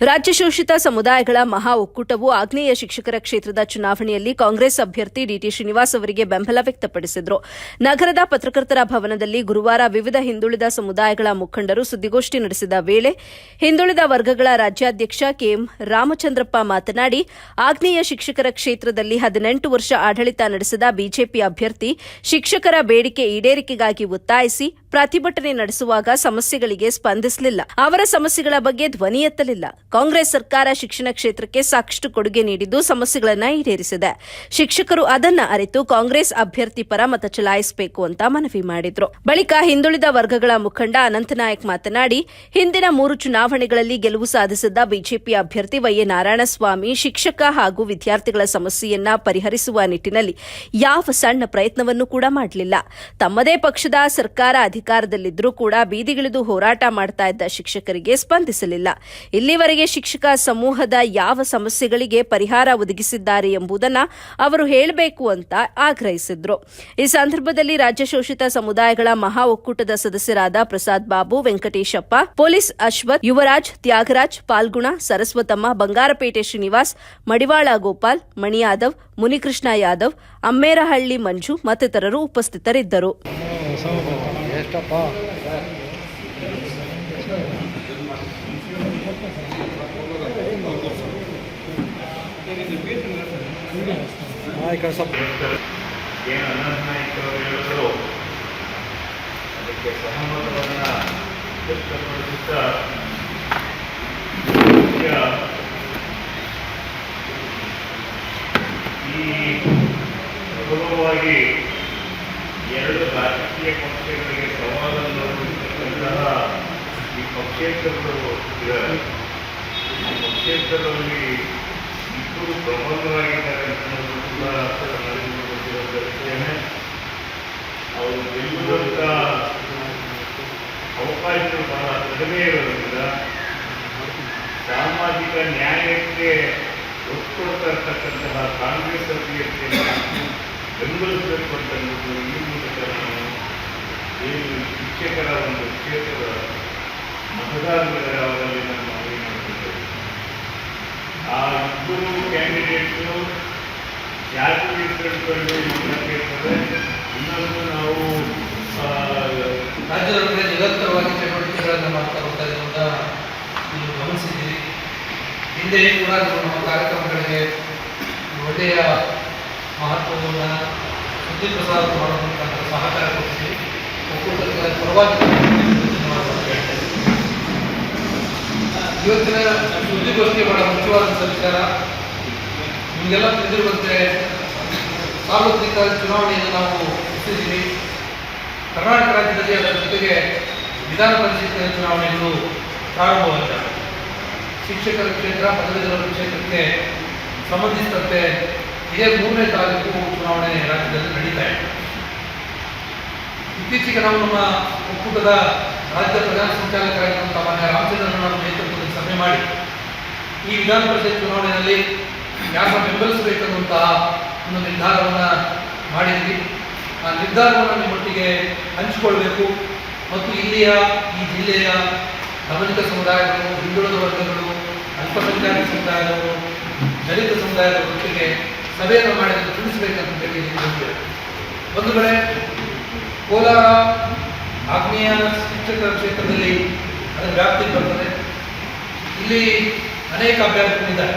ರಾಜ್ಯ ಶೋಷಿತ ಸಮುದಾಯಗಳ ಮಹಾ ಒಕ್ಕೂಟವು ಆಗ್ನೇಯ ಶಿಕ್ಷಕರ ಕ್ಷೇತ್ರದ ಚುನಾವಣೆಯಲ್ಲಿ ಕಾಂಗ್ರೆಸ್ ಅಭ್ಯರ್ಥಿ ಡಿಟಿ ಶ್ರೀನಿವಾಸ್ ಅವರಿಗೆ ಬೆಂಬಲ ವ್ಯಕ್ತಪಡಿಸಿದರು. ನಗರದ ಪತ್ರಕರ್ತರ ಭವನದಲ್ಲಿ ಗುರುವಾರ ವಿವಿಧ ಹಿಂದುಳಿದ ಸಮುದಾಯಗಳ ಮುಖಂಡರು ಸುದ್ದಿಗೋಷ್ಠಿ ನಡೆಸಿದ ವೇಳೆ ಹಿಂದುಳಿದ ವರ್ಗಗಳ ರಾಜ್ಯಾಧ್ಯಕ್ಷ ಕೆಎಂ ರಾಮಚಂದ್ರಪ್ಪ ಮಾತನಾಡಿ, ಆಗ್ನೇಯ ಶಿಕ್ಷಕರ ಕ್ಷೇತ್ರದಲ್ಲಿ ಹದಿನೆಂಟು ವರ್ಷ ಆಡಳಿತ ನಡೆಸಿದ ಬಿಜೆಪಿ ಅಭ್ಯರ್ಥಿ ಶಿಕ್ಷಕರ ಬೇಡಿಕೆ ಈಡೇರಿಕೆಗಾಗಿ ಒತ್ತಾಯಿಸಿ ಪ್ರತಿಭಟನೆ ನಡೆಸುವಾಗ ಸಮಸ್ಯೆಗಳಿಗೆ ಸ್ಪಂದಿಸಲಿಲ್ಲ. ಅವರ ಸಮಸ್ಯೆಗಳ ಬಗ್ಗೆ ಧ್ವನಿ ಎತ್ತಲಿಲ್ಲ. ಕಾಂಗ್ರೆಸ್ ಸರ್ಕಾರ ಶಿಕ್ಷಣ ಕ್ಷೇತ್ರಕ್ಕೆ ಸಾಕಷ್ಟು ಕೊಡುಗೆ ನೀಡಿದ್ದು ಸಮಸ್ಯೆಗಳನ್ನು ಈಡೇರಿಸಿದೆ. ಶಿಕ್ಷಕರು ಅದನ್ನ ಅರಿತು ಕಾಂಗ್ರೆಸ್ ಅಭ್ಯರ್ಥಿ ಪರ ಮತ ಚಲಾಯಿಸಬೇಕು ಅಂತ ಮನವಿ ಮಾಡಿದ್ರು. ಬಳಿಕ ಹಿಂದುಳಿದ ವರ್ಗಗಳ ಮುಖಂಡ ಅನಂತನಾಯಕ್ ಮಾತನಾಡಿ, ಹಿಂದಿನ ಮೂರು ಚುನಾವಣೆಗಳಲ್ಲಿ ಗೆಲುವು ಸಾಧಿಸಿದ್ದ ಬಿಜೆಪಿ ಅಭ್ಯರ್ಥಿ ವೈಎ ನಾರಾಯಣಸ್ವಾಮಿ ಶಿಕ್ಷಕ ಹಾಗೂ ವಿದ್ಯಾರ್ಥಿಗಳ ಸಮಸ್ಯೆಯನ್ನ ಪರಿಹರಿಸುವ ನಿಟ್ಟಿನಲ್ಲಿ ಯಾವ ಸಣ್ಣ ಪ್ರಯತ್ನವನ್ನು ಕೂಡ ಮಾಡಲಿಲ್ಲ. ತಮ್ಮದೇ ಪಕ್ಷದ ಸರ್ಕಾರ ಅಧಿಕಾರದಲ್ಲಿದ್ದರೂ ಕೂಡ ಬೀದಿಗಿಳಿದು ಹೋರಾಟ ಮಾಡ್ತಾ ಇದ್ದ ಶಿಕ್ಷಕರಿಗೆ ಸ್ಪಂದಿಸಲಿಲ್ಲ. ಇಲ್ಲಿವರೆಗೆ ಶಿಕ್ಷಕ ಸಮೂಹದ ಯಾವ ಸಮಸ್ಯೆಗಳಿಗೆ ಪರಿಹಾರ ಒದಗಿಸಿದ್ದಾರೆ ಎಂಬುದನ್ನು ಅವರು ಹೇಳಬೇಕು ಅಂತ ಆಗ್ರಹಿಸಿದ್ರು. ಈ ಸಂದರ್ಭದಲ್ಲಿ ರಾಜ್ಯ ಶೋಷಿತ ಸಮುದಾಯಗಳ ಮಹಾ ಒಕ್ಕೂಟದ ಸದಸ್ಯರಾದ ಪ್ರಸಾದ್ ಬಾಬು, ವೆಂಕಟೇಶಪ್ಪ, ಪೊಲೀಸ್ ಅಶ್ವಥ್, ಯುವರಾಜ್, ತ್ಯಾಗರಾಜ್, ಪಾಲ್ಗುಣ, ಸರಸ್ವತಮ್ಮ, ಬಂಗಾರಪೇಟೆ ಶ್ರೀನಿವಾಸ್, ಮಡಿವಾಳ ಗೋಪಾಲ್, ಮಣಿಯಾದವ್, ಮುನಿಕೃಷ್ಣ ಯಾದವ್, ಅಮ್ಮೇರಹಳ್ಳಿ ಮಂಜು ಮತ್ತಿತರರು ಉಪಸ್ಥಿತರಿದ್ದರು. ಎಷ್ಟಪ್ಪ ಈ ಕಡೆ ಸ್ವಲ್ಪ ಏನು ಅನಂತನಾಯ್ಕರು ಹೇಳಿದ್ರು ಅದಕ್ಕೆ ಸಹಮತವನ್ನು ಈ ಸುಲಭವಾಗಿ ಎರಡು ರಾಜಕೀಯ ಪಕ್ಷಗಳಿಗೆ ಸವಾಲನ್ನು ಒಡ್ಡಿರ್ತಕ್ಕಂತಹ ಈ ಪಕ್ಷೇತರರು ಈ ಪಕ್ಷೇತರರಲ್ಲಿ ಇಬ್ಬರು ಪ್ರಬಲರಾಗಿದ್ದಾರೆ ಅನ್ನೋದು ಕೂಡ ವಿಷಯನೇ ಅವರು ಗೆಲ್ಲುವಂಥ ಅವಕಾಶಗಳು ಬಹಳ ಕಡಿಮೆ ಇರೋದ್ರಿಂದ ಸಾಮಾಜಿಕ ನ್ಯಾಯಕ್ಕೆ ಒತ್ತು ಕೊಡ್ತಾ ಇರ್ತಕ್ಕಂತಹ ಕಾಂಗ್ರೆಸ್ ಅಭ್ಯರ್ಥಿಯನ್ನು ಬೆಂಬಲಿಸಬೇಕು ಅಂತ ಈ ಶಿಕ್ಷಕರ ಒಂದು ಕ್ಷೇತ್ರದ ಮತದಾರರಲ್ಲಿ ನಾನು ಮನವಿ ಮಾಡುತ್ತಿದ್ದೇವೆ ಆ ಇಬ್ಬರು ಕ್ಯಾಂಡಿಡೇಟ್ಸು ಜಾತಿ ಇಟ್ಕೊಂಡು ಇರ್ತದೆ ಇನ್ನೊಂದು ನಾವು ಆ, ರಾಜ್ಯದ ಬಗ್ಗೆ ನಿರಂತರವಾಗಿ ಚಟುವಟಿಕೆಗಳನ್ನು ಮಾಡ್ತಾ ಹೋಗ್ತಾ ಇದ್ದ ನೀವು ಗಮನಿಸಿದ್ದೀರಿ. ಹಿಂದೆ ಕೂಡ ನಮ್ಮ ಕಾರ್ಯಕ್ರಮಗಳಿಗೆ ಒಳ್ಳೆಯ ಮಹತ್ವವನ್ನು ಸುದ್ದಿ ಪ್ರಸಾರ ಮಾಡುವಂತಹ ಸಹಕಾರ ಕೊಡಿಸಿ ಒಕ್ಕೂಟದ ಪರವಾಗಿ. ಇವತ್ತಿನ ಸುದ್ದಿಗೋಷ್ಠಿ ಬಹಳ ಮುಖ್ಯವಾದಂಥ ವಿಚಾರ. ನಿಮಗೆಲ್ಲ ತಿಳಿದಿರುವಂತೆ ಸಾರ್ವತ್ರಿಕ ಚುನಾವಣೆಯನ್ನು ನಾವು ನಡೆಸಿದ್ದೀವಿ ಕರ್ನಾಟಕ ರಾಜ್ಯದಲ್ಲಿ ಅದರ ಜೊತೆಗೆ ವಿಧಾನ ಪರಿಷತ್ತಿನ ಚುನಾವಣೆಯನ್ನು ಪ್ರಾರಂಭವಾಗಿದ್ದಾವೆ ಶಿಕ್ಷಕರ ಕ್ಷೇತ್ರ ಪದವೀಧರ ಕ್ಷೇತ್ರಕ್ಕೆ ಸಂಬಂಧಿಸಿದಂತೆ ಇದೇ ಮೂರನೇ ತಾಲೂಕು ಚುನಾವಣೆ ರಾಜ್ಯದಲ್ಲಿ ನಡೀತಾ ಇದೆ. ಇತ್ತೀಚೆಗೆ ನಾವು ನಮ್ಮ ಒಕ್ಕೂಟದ ರಾಜ್ಯ ಪ್ರಧಾನ ಸಂಚಾಲಕರಾಗಿರುವಂತಹ ಮಾನ್ಯ ರಾಮಚಂದ್ರನ ನೇತೃತ್ವದಲ್ಲಿ ಸಭೆ ಮಾಡಿ, ಈ ವಿಧಾನ ಪರಿಷತ್ ಚುನಾವಣೆಯಲ್ಲಿ ಯಾರನ್ನ ಬೆಂಬಲಿಸಬೇಕನ್ನುವಂತಹ ಒಂದು ನಿರ್ಧಾರವನ್ನು ಮಾಡಿದ್ವಿ. ಆ ನಿರ್ಧಾರವನ್ನು ನಿಮ್ಮೊಟ್ಟಿಗೆ ಹಂಚಿಕೊಳ್ಬೇಕು. ಮತ್ತು ಇಲ್ಲಿಯ ಈ ಜಿಲ್ಲೆಯ ಗಮನಿತ ಸಮುದಾಯಗಳು, ಹಿಂದುಳಿದ ವರ್ಗಗಳು, ಅಲ್ಪಸಂಖ್ಯಾತ ಸಮುದಾಯಗಳು ದಲಿತ ಸಮುದಾಯದ ಒಟ್ಟಿಗೆ ಸಭೆಯನ್ನು ಮಾಡಿ ಅದನ್ನು ತಿಳಿಸಬೇಕಂತ ಹೇಳಿ ಒಂದು ಕಡೆ ಕೋಲಾರ ಆಗ್ನೇಯ ಶಿಕ್ಷಕರ ಕ್ಷೇತ್ರದಲ್ಲಿ ಅದರ ವ್ಯಾಪ್ತಿ ಬರ್ತದೆ. ಇಲ್ಲಿ ಅನೇಕ ಅಭ್ಯರ್ಥಿಗಳಿದ್ದಾರೆ.